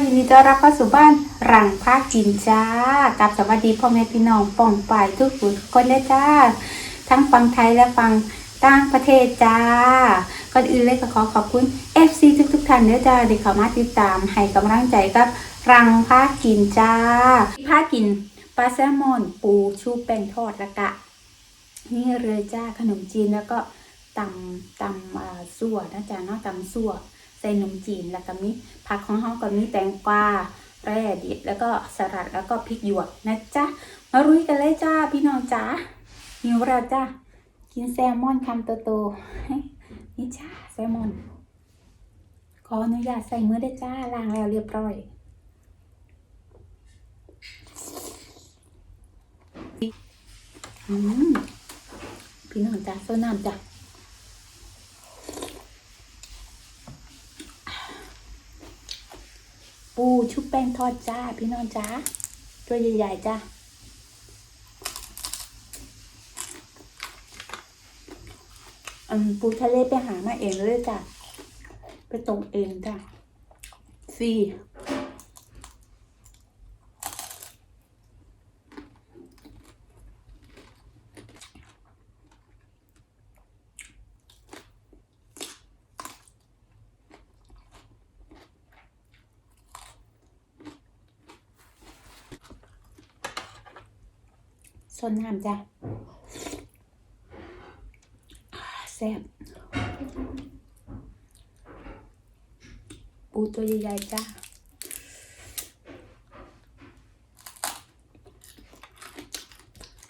ยินดีต้อนรับเข้าสู่บ้านรังภาคกินจ้ากับสวัสดีพ่อแม่พี่น้องป่องป่ายทุกคนเลยจ้า ทั้งฟังไทยและฟังต่างประเทศจ้า ก่อนอื่นเลยก็ขอขอบคุณ FC ทุกทุกท่านเด้อจ้าที่เข้ามาติดตามให้กำลังใจกับรังภาคกินจ้าภาคกินปลาแซลมอน ปูชูแป้งทอดละกะ นี่เลยจ้าขนมจีนแล้วก็ตำตำสั่วนะจ๊ะเนาะตำสั่ว ใส่นมจีนแล้วก็มีผักของเขาก็มีแตงกวาแร่ดิบแล้วก็สลัดแล้วก็พริกหยวกนะจ๊ะมารุยกันเลยจ้าพี่น้องจ้าหิวแล้วจ้ากินแซลมอนคำโตๆนี่จ้าแซลมอน ขออนุญาตใส่มือได้จ้าล้างแล้วเรียบร้อยอืมพี่น้องจ้าโซน้ำจ้ะ ปูชุบแป้งทอดจ้า พี่น้องจ้าตัวใหญ่ๆจ้าอืมปูทะเลไปหามาเองเลยจ้ะไปตรงเองจ้ะฟ รีสนน้ำจ้ะแซ่บปูตัวใหญ่ๆจ้ะ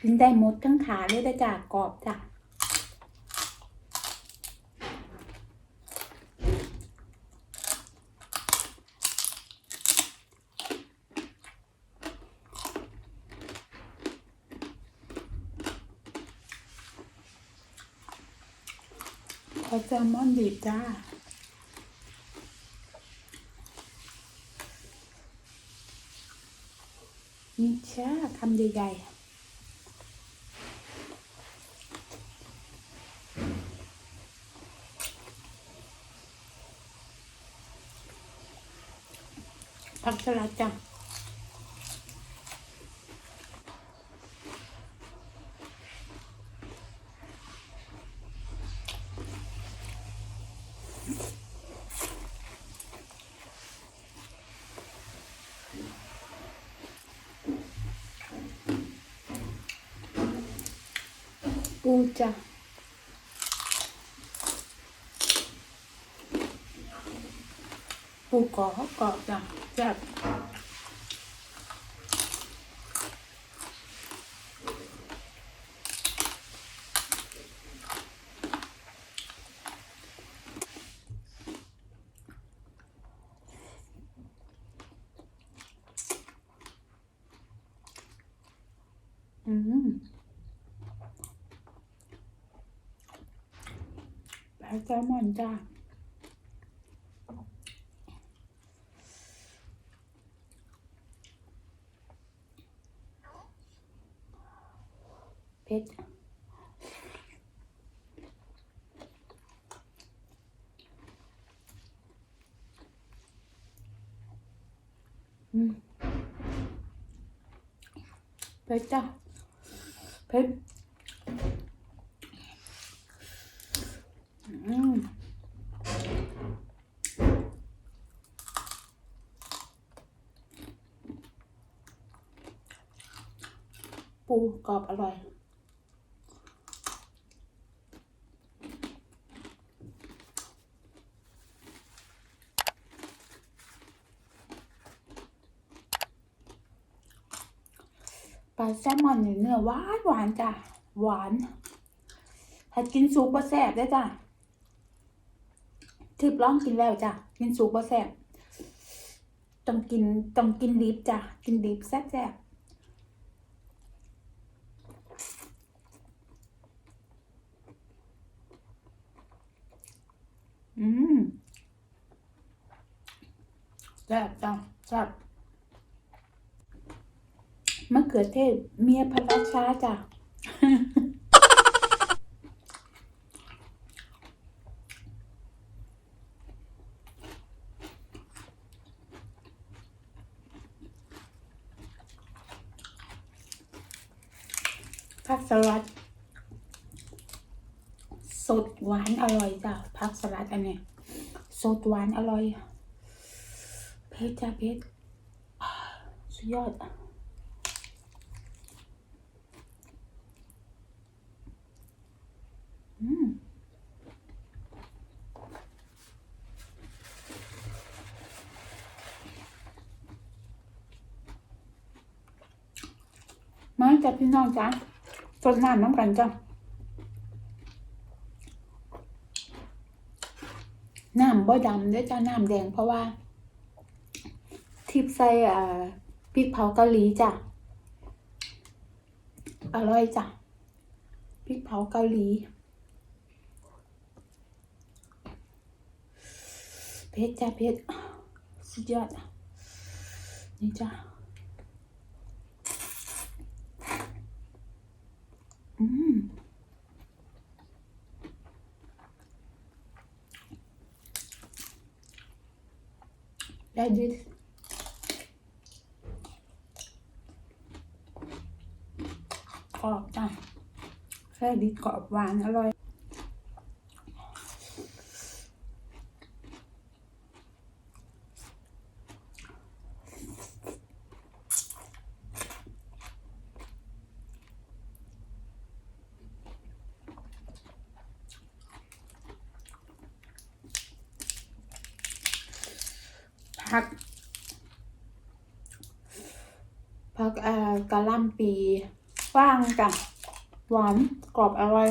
กินได้หมดทั้งขาเลยได้จ้ะกรอบจ้ะ อแซลมอนดิบจ้า นี่จ้าคำใหญ่ๆผักสลัดจ้ะ ปูจ้ะปูกรอบกรอบจ้ะแซ่บอืม ปลาแซลมอนจ้าเผ็ดอืมเผ็ดจ้าเผ็ด อืม ปูกรอบอร่อยปลาแซลมอนเนื้อหวานหวานจ้ะ หวาน ถ้ากินซุปบะแซ่บได้จ้ะ ทิพร้องกินแล้วจ้ะกินสุกบ่แซ่บต้องกินต้องกินดิบจ้ะกินดิบแซ่บแซ่บอืมแซ่บจ้ะแซ่บมะเขือเทศเมียพระราชาจ้ะ อ ผักสลัด สดหวานอร่อยจ้ะผักสลัดอันเนี้ยสดหวานอร่อย เพชรจ้ะเพชรสุดยอดอืมมาจ้ะพี่น้องจ้ะ สดน้ำน้ำกันจ้ะน้ำบ่ดำด้วยจ้ะน้ำแดงเพราะว่า ทิพย์ใส่อ่าพริกเผาเกาหลีจ้ะ อร่อยจ้ะพริกเผาเกาหลีเพชรจ้ะเพชรสุดยอดนี่จ้ะ อืม ได้ดิกรอบจ้ะแค่ดิกรอบหวานอร่อย ผักผักเอ่อกะหล่ำปีว่างจ้ะหวานกรอบอร่อย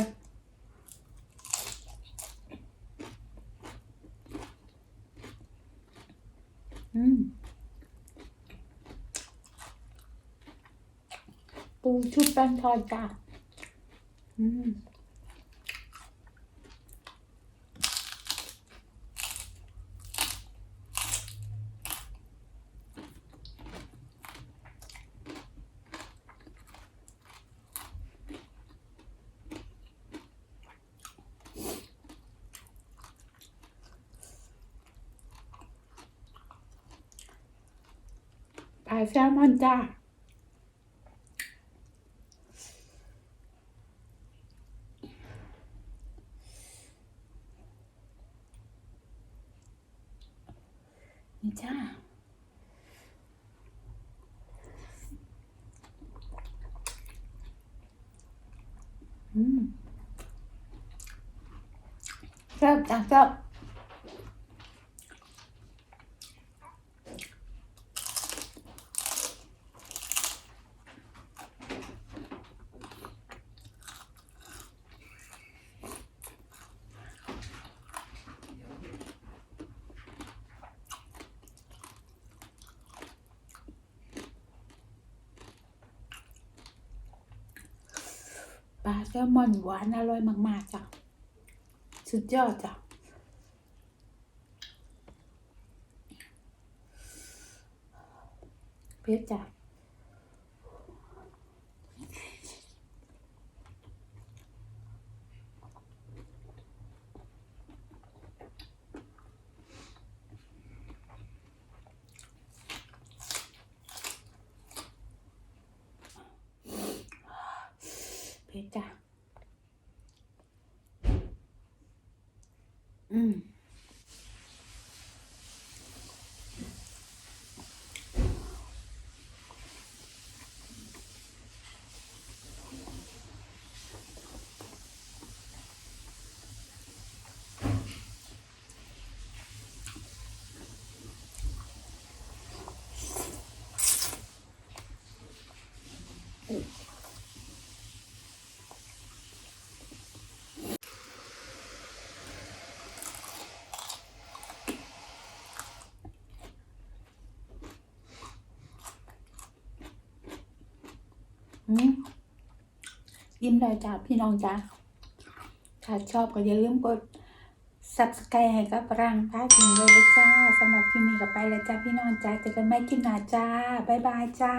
อืมปูชุบแป้งทอดจ้ะอืม ปลาแซลมอนจ้า นี่จ้า อืมแซ่บจ้ะแซ่บ ปลาแซลมอนหวานอร่อยมากๆจ้ะสุดยอดจ้ะเพชรจ้ะ เพชรจ้ะอืม ยิ้มเลยจ้าพี่น้องจ้าถ้าชอบก็อย่าลืมกด subscribe ให้กับรังพากิงเลยจ้าสำหรับคลิปนี้ก็ไปแล้วจ้าพี่น้องจ้าเจอกันใหม่คลิปหน้าจ้า บ๊ายบายจ้า